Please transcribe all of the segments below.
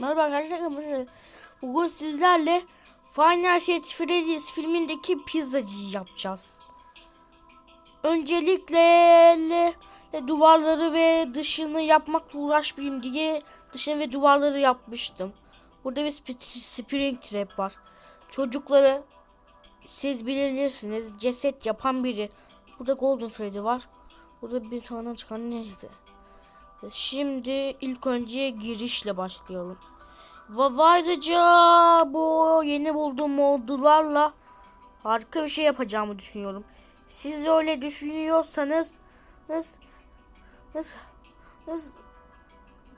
Merhaba arkadaşlar. Bugün sizlerle Final Set Freddy's filmindeki pizzacıyı yapacağız. Öncelikle le- le duvarları ve dışını yapmakla uğraşmayayım diye dışını ve duvarları yapmıştım. Burada bir sp- spring trap var. Çocukları siz bilirsiniz ceset yapan biri. Burada Golden Freddy var. Burada bir tane çıkan neydi? Şimdi ilk önce girişle başlayalım. Ve ayrıca bu yeni bulduğum modlarla harika bir şey yapacağımı düşünüyorum. Siz öyle düşünüyorsanız nasıl nasıl nasıl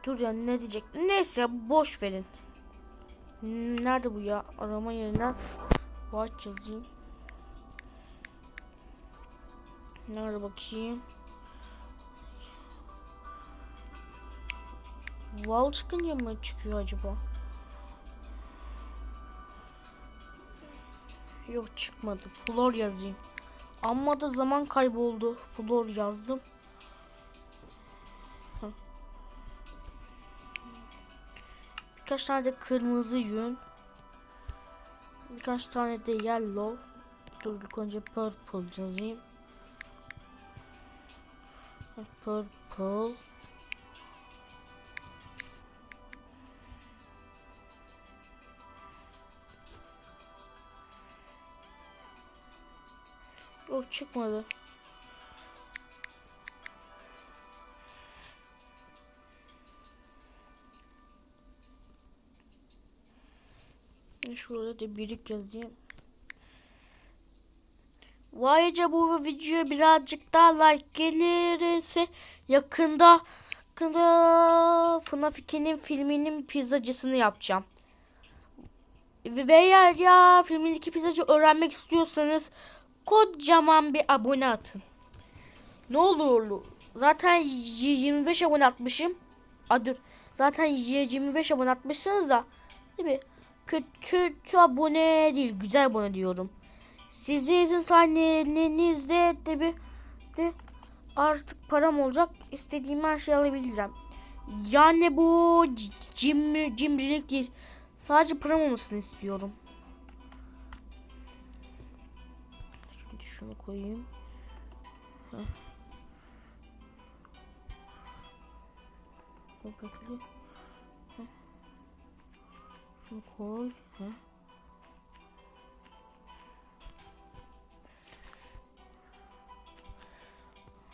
dur ya ne diyecek neyse boş verin. Nerede bu ya arama yerinden watch yazayım. Nerede bakayım? Val çıkınca mı çıkıyor acaba? Yok çıkmadı. Flor yazayım. Amma da zaman kayboldu. Flor yazdım. Birkaç tane de kırmızı yün. Birkaç tane de yellow. Dur ilk önce purple yazayım. Purple. Çıkmadı. Şurada da birik yazayım. Ayrıca bu videoya birazcık daha like gelirse yakında yakında FNAF 2'nin filminin pizzacısını yapacağım. Ve eğer ya filmindeki pizzacı öğrenmek istiyorsanız kocaman bir abone atın. Ne olur zaten y- 25 abone atmışım. A dur. Zaten y- 25 abone atmışsınız da değil mi? Kötü, abone değil, güzel abone diyorum. Sizin izin sayenizde de bir de artık param olacak. İstediğim her şeyi alabileceğim. Yani bu cim, cimrilik değil. Sadece param olmasını istiyorum. Şunu koyayım. Heh. Bekle. Heh. Şunu koy. Heh.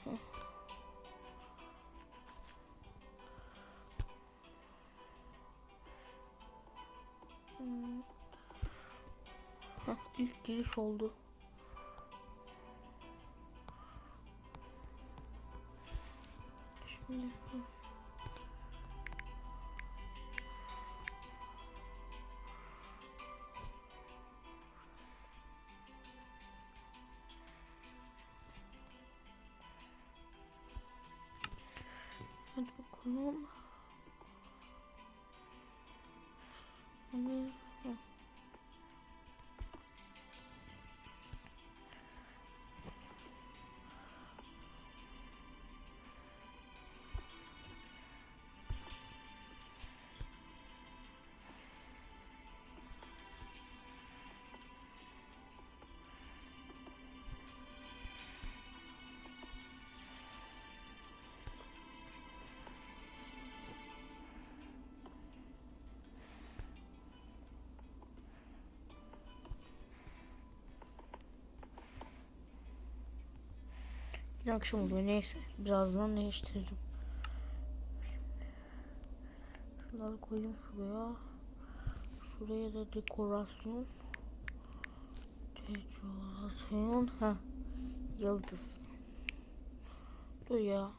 Heh. Hmm. İlk giriş oldu. Hadi bakalım. Bir akşam oluyor neyse. Birazdan değiştiririm. Şunları koyayım şuraya. Şuraya da dekorasyon. Dekorasyon. Ha. Yıldız. Dur ya.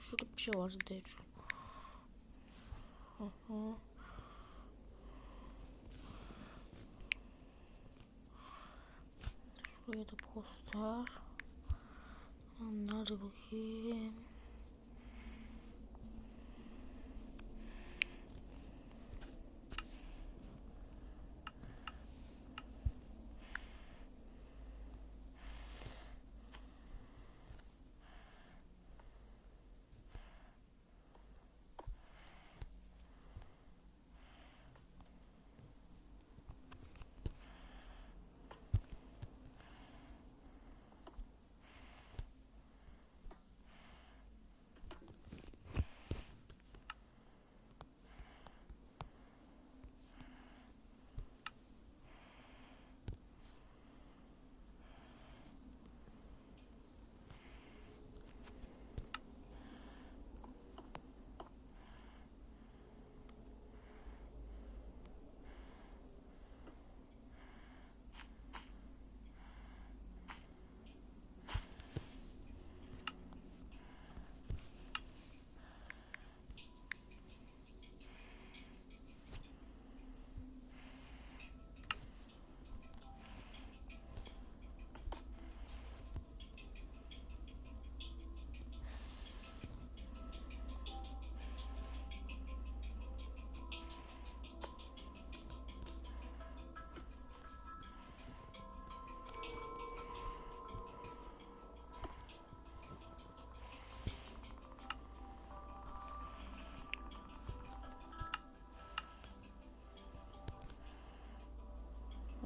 Şurada bir şey var Deco. Hı hı. Şuraya da poster. Onları bakayım.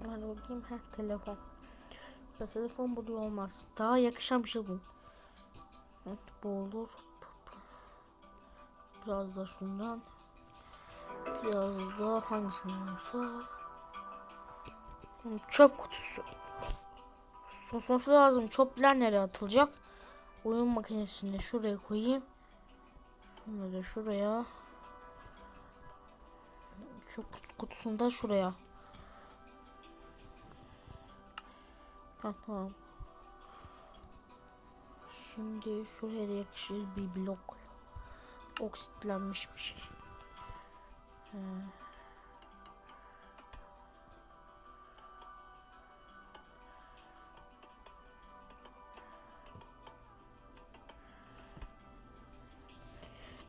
Hadi bakayım. Heh, telefon. Ya, telefon bu da olmaz. Daha yakışan bir şey bu. Evet, bu olur. Biraz da şundan. Biraz da hangisini olsa. Hmm, Çöp kutusu. Son sonuçta lazım. Çöpler nereye atılacak? Oyun makinesini şuraya koyayım. Bunu da şuraya. Çöp kutusunu da şuraya. Ha, tamam. Şimdi şuraya da yakışır bir blok. Oksitlenmiş bir şey.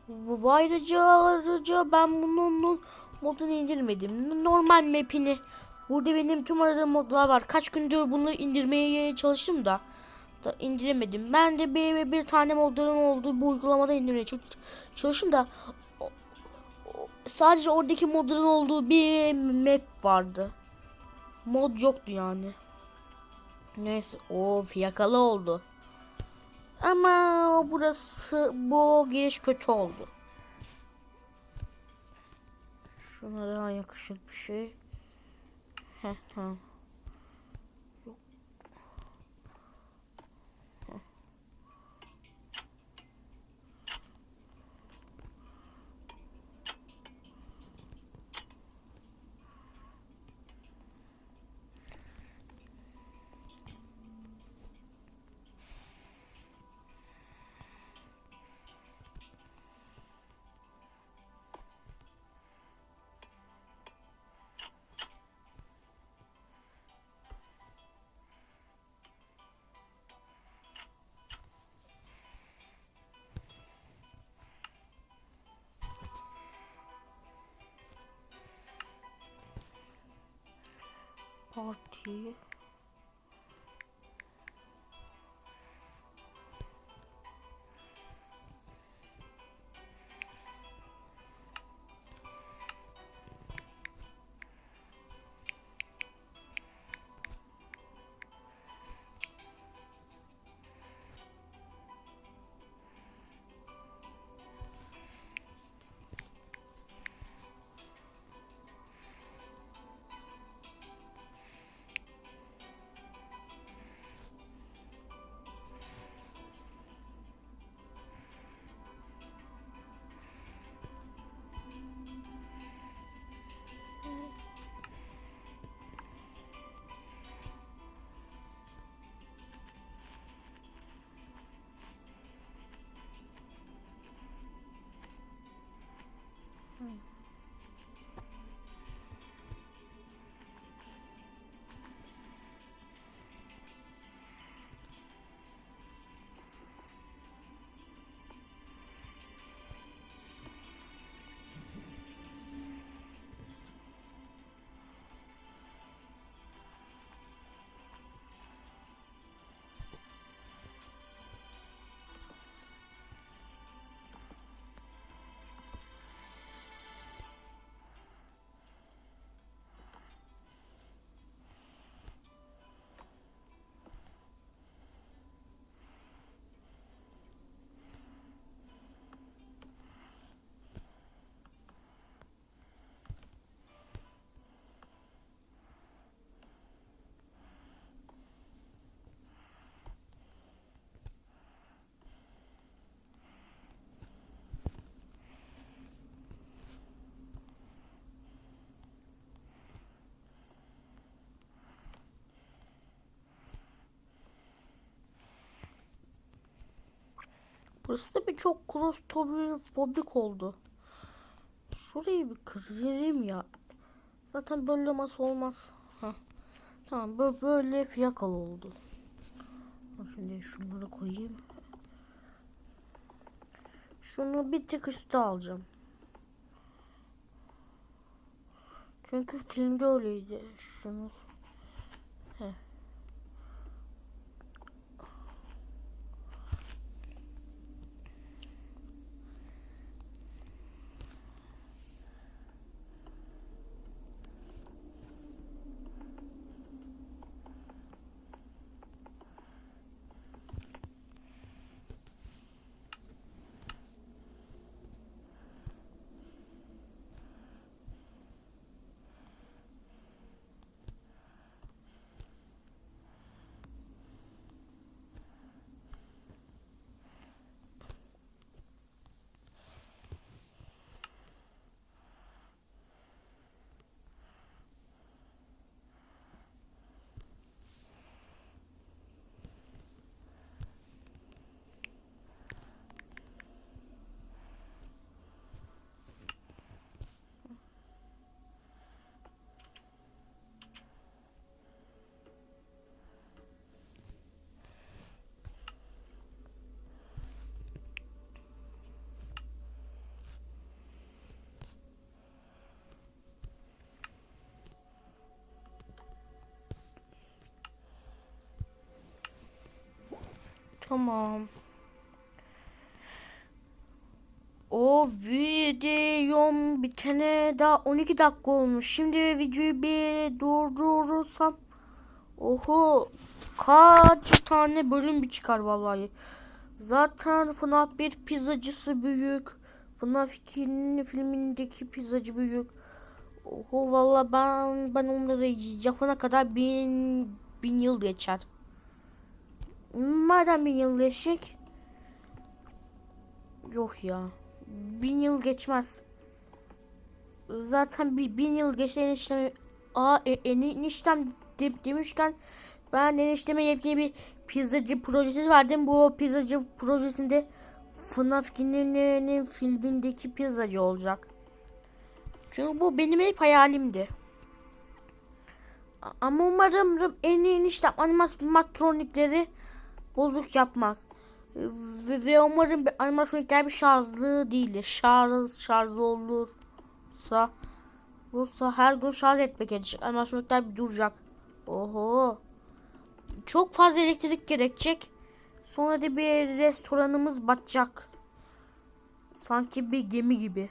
Bu ayrıca ayrıca ben bunun modunu indirmedim. Normal map'ini. Burada benim tüm aradığım modlar var. Kaç gündür bunu indirmeye çalıştım da, da indiremedim. Ben de bir, bir tane modların olduğu bu uygulamada indirmeye çalış- çalıştım da sadece oradaki modların olduğu bir map vardı. Mod yoktu yani. Neyse o fiyakalı oldu. Ama burası bu giriş kötü oldu. Şuna daha yakışır bir şey. Heh tamam. 体 Hmm. Burası da bir çok klostrofobik oldu. Şurayı bir kırayım ya. Zaten böyle masa olmaz. Ha. Tamam böyle, böyle fiyakalı oldu. Şimdi şunları koyayım. Şunu bir tık üstte alacağım. Çünkü filmde öyleydi. Şunu. Heh. Tamam. O videom bitene daha 12 dakika olmuş. Şimdi videoyu bir durdurursam oho kaç tane bölüm bir çıkar vallahi. Zaten FNAF 1 pizzacısı büyük. FNAF 2'nin filmindeki pizzacı büyük. Oho valla ben ben onları yapana kadar bin, bin yıl geçer. Madem bin yıl geçecek. Yok ya. Bin yıl geçmez. Zaten bir bin yıl geçti enişteme. Aa e, eniştem de, demişken ben enişteme yepyeni bir pizzacı projesi verdim. Bu pizzacı projesinde FNAF 2'nin filmindeki pizzacı olacak. Çünkü bu benim hep hayalimdi. Ama umarım en eniştem animatronikleri bozuk yapmaz. Ve, ve umarım animatronikler bir şarjlı değildir. Şarj, şarjlı olursa olursa her gün şarj etmek gerekecek. Animatronikler bir duracak. Oho. Çok fazla elektrik gerekecek. Sonra da bir restoranımız batacak. Sanki bir gemi gibi.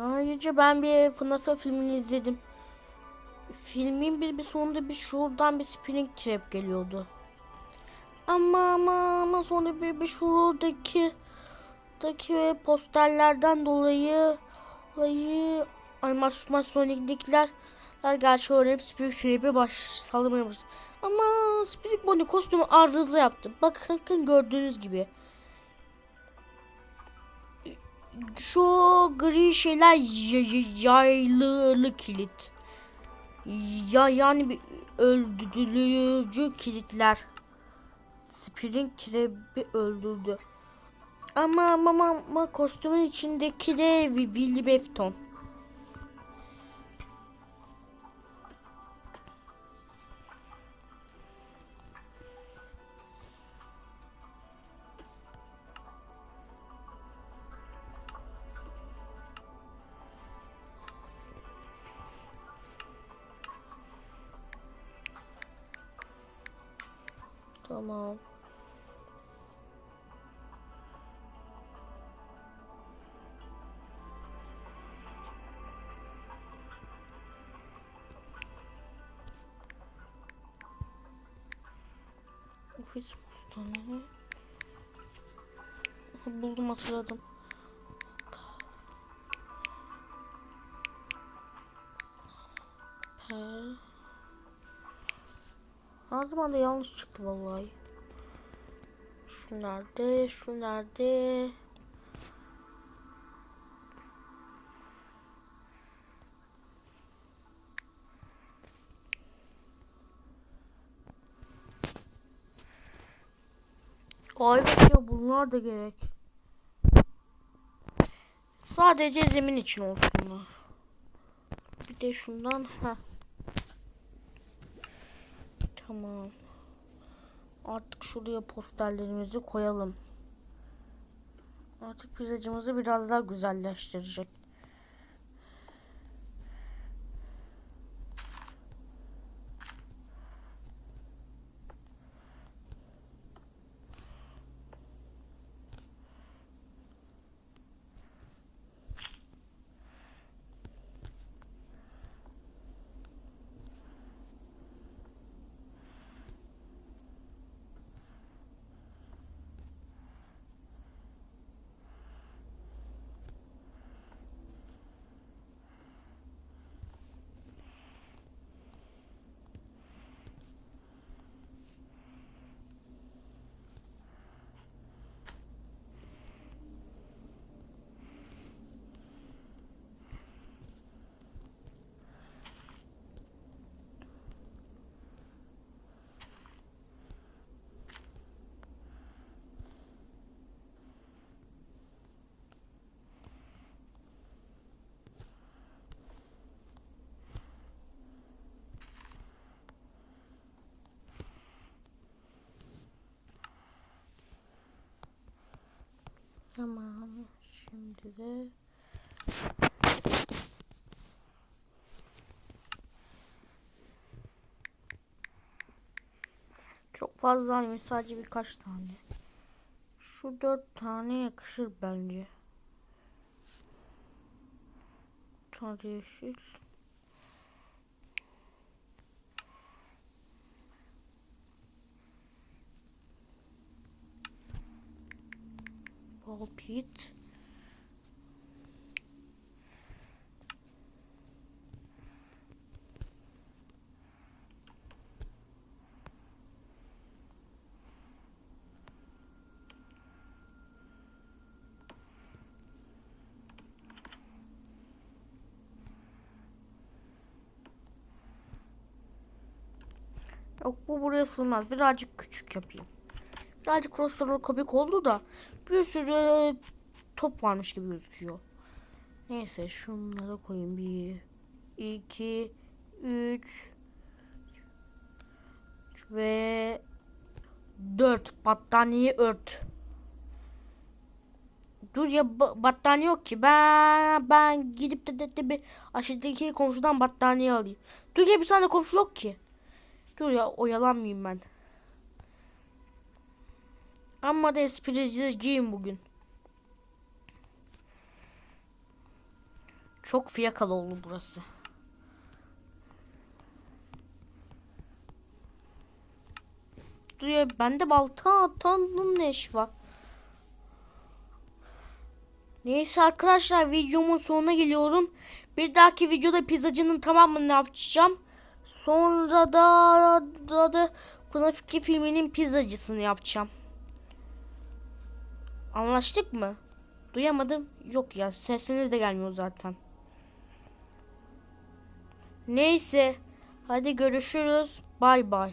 Ayrıca ben bir FNAF filmini izledim. Filmin bir, bir sonunda bir şuradan bir spinning trap geliyordu. Ama ama ama sonra bir, bir şuradaki daki posterlerden dolayı dolayı animasyondakiler gerçi öğrenip Spirit Trap'e baş saldırmaya başladı. Ama Spirit Bonnie kostümü arıza yaptı. Bakın gördüğünüz gibi. Şu gri şeyler yaylılı kilit. Ya yani bir öldürücü kilitler. Spring Trap'i öldürdü. Ama ama ama, kostümün içindeki de Willy Befton. Tamam. Ofis postanı. Buldum hatırladım. He. Her zaman da yanlış çıktı vallahi. Şu nerede? Şu nerede? Ay ya bunlar da gerek. Sadece zemin için olsunlar. Bir de şundan ha. Tamam. Artık şuraya posterlerimizi koyalım. Artık pizzacımızı biraz daha güzelleştirecek. Tamam. Şimdi de Çok fazla almayayım. Sadece birkaç tane. Şu dört tane yakışır bence. Bir tane yeşil. Ball. Yok bu buraya sığmaz. Birazcık küçük yapayım. Birazcık klostrofobik oldu da bir sürü top varmış gibi gözüküyor. Neyse şunları koyayım. Bir, iki, üç ve dört battaniye ört. Dur ya ba- battaniye yok ki. Ben ben gidip de, de, de bir aşağıdaki komşudan battaniye alayım. Dur ya bir tane komşu yok ki. Dur ya oyalanmayayım ben. Ama da espriciyim bugün. Çok fiyakalı oldu burası. Dur ya bende balta atanın ne işi var? Neyse arkadaşlar videomun sonuna geliyorum. Bir dahaki videoda pizzacının tamamını yapacağım. Sonra da da, da 2 filminin pizzacısını yapacağım. Anlaştık mı? Duyamadım. Yok ya sesiniz de gelmiyor zaten. Neyse. Hadi görüşürüz. Bay bay.